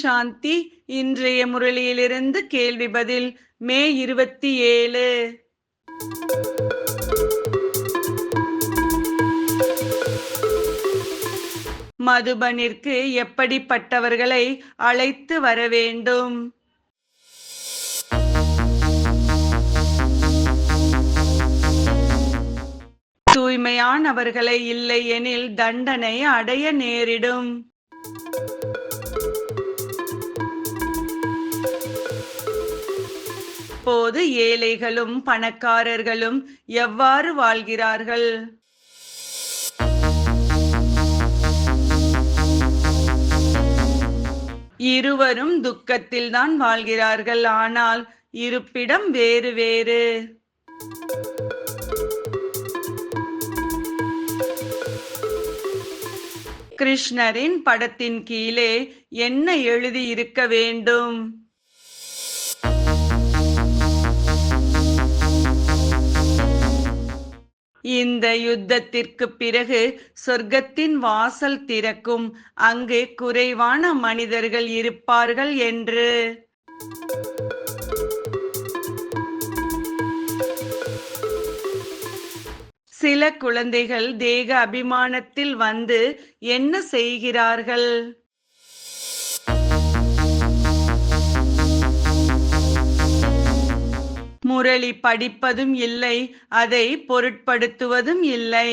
சாந்தி இன்றைய முரளியிலிருந்து கேள்வி பதில் மே இருபத்தி ஏழு. மதுபனிற்கு எப்படிப்பட்டவர்களை அழைத்து வர வேண்டும்? தூய்மையானவர்களை இல்லை எனில் தண்டனை அடைய நேரிடும். போது ஏழைகளும் பணக்காரர்களும் எவ்வாறு வாழ்கிறார்கள்? இருவரும் துக்கத்தில்தான் வாழ்கிறார்கள் ஆனால் இருப்பிடம் வேறு வேறு. கிருஷ்ணரின் படத்தின் கீழே என்ன எழுதி இருக்க வேண்டும்? இந்த யுத்தத்திற்கு பிறகு சொர்க்கத்தின் வாசல் திறக்கும். அங்கு குறைவான மனிதர்கள் இருப்பார்கள் என்று. சில குழந்தைகள் தேக அபிமானத்தில் வந்து என்ன செய்கிறார்கள்? முரளி படிப்பதும் இல்லை அதை பொருட்படுத்துவதும் இல்லை.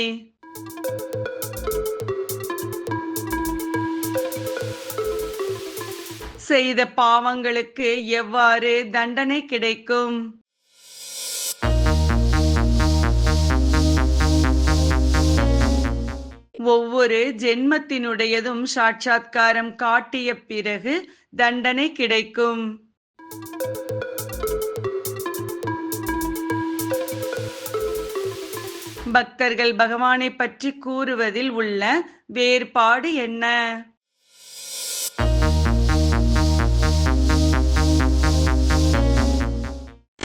செய்த பாவங்களுக்கு எவ்வாறு தண்டனை கிடைக்கும்? ஒவ்வொரு ஜென்மத்தினுடையதும் சாட்சாத்காரம் காட்டிய பிறகு தண்டனை கிடைக்கும். பக்தர்கள் பகவானை பற்றி கூறுவதில் உள்ள வேறுபாடு என்ன?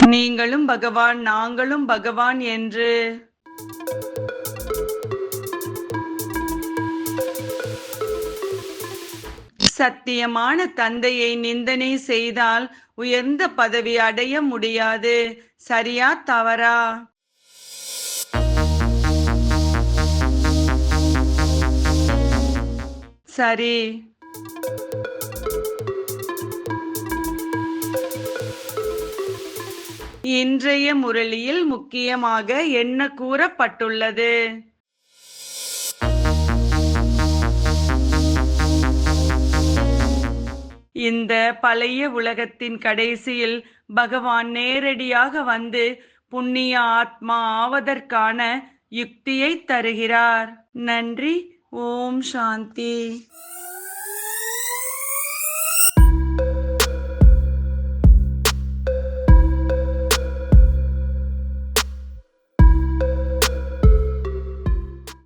நீங்களும் பகவான் நாங்களும் பகவான் என்று. சத்தியமான தந்தையை நிந்தனை செய்தால் உயர்ந்த பதவி அடைய முடியாது. சரியா தவறா? சரி. இன்றைய முரளியில் முக்கியமாக என்ன கூறப்பட்டுள்ளது? இந்த பழைய உலகத்தின் கடைசியில் பகவான் நேரடியாக வந்து புண்ணிய ஆத்மா ஆவதற்கான யுக்தியை தருகிறார். நன்றி. ஓம் சாந்தி